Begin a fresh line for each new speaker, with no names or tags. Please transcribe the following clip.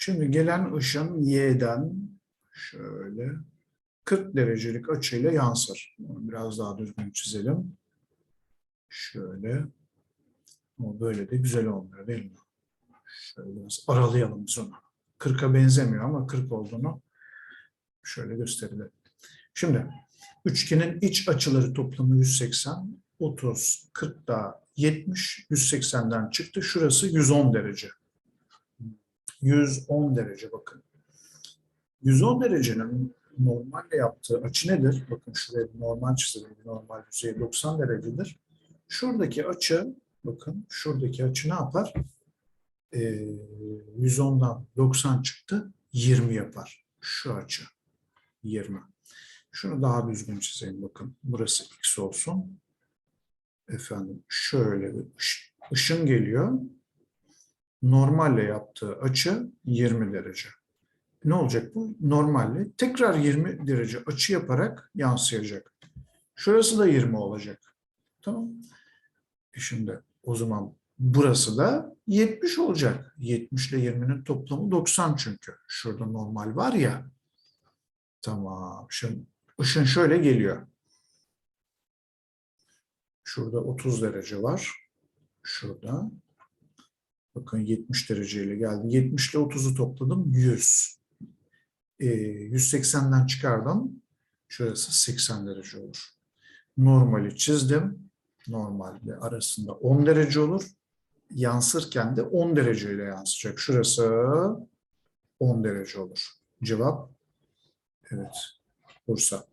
Şimdi gelen ışın Y'den şöyle 40 derecelik açıyla yansır. Bunu biraz daha düzgün çizelim. Şöyle. Ama böyle de güzel olmuyor değil mi? Şöyle biraz aralayalım biz onu. 40'a benzemiyor ama 40 olduğunu şöyle gösterelim. Şimdi üçgenin iç açıları toplamı 180, 30, 40 daha 70, 180'den çıktı. Şurası 110 derece. 110 derece bakın. 110 derecenin normalde yaptığı açı nedir? Bakın şuraya bir normal çizelim. Normal yüzey 90 derecedir. Şuradaki açı, bakın şuradaki açı ne yapar? Ee, 110'dan 90 çıktı, 20 yapar. Şu açı, 20. Şunu daha düzgün çizeyim bakın. Burası x olsun. Efendim şöyle bir ış- ışın geliyor. Normalle yaptığı açı 20 derece. Ne olacak bu? Normalle tekrar 20 derece açı yaparak yansıyacak. Şurası da 20 olacak. Tamam. E şimdi o zaman burası da 70 olacak. 70 ile 20'nin toplamı 90 çünkü. Şurada normal var ya. Tamam. Şimdi ışın şöyle geliyor. Şurada 30 derece var. Şurada. Bakın 70 dereceyle geldi. 70 ile 30'u topladım. 100. Ee, 180'den çıkardım. Şurası 80 derece olur. Normali çizdim. Normalde arasında 10 derece olur. Yansırken de 10 dereceyle yansıyacak. Şurası 10 derece olur. Cevap evet. Bursa.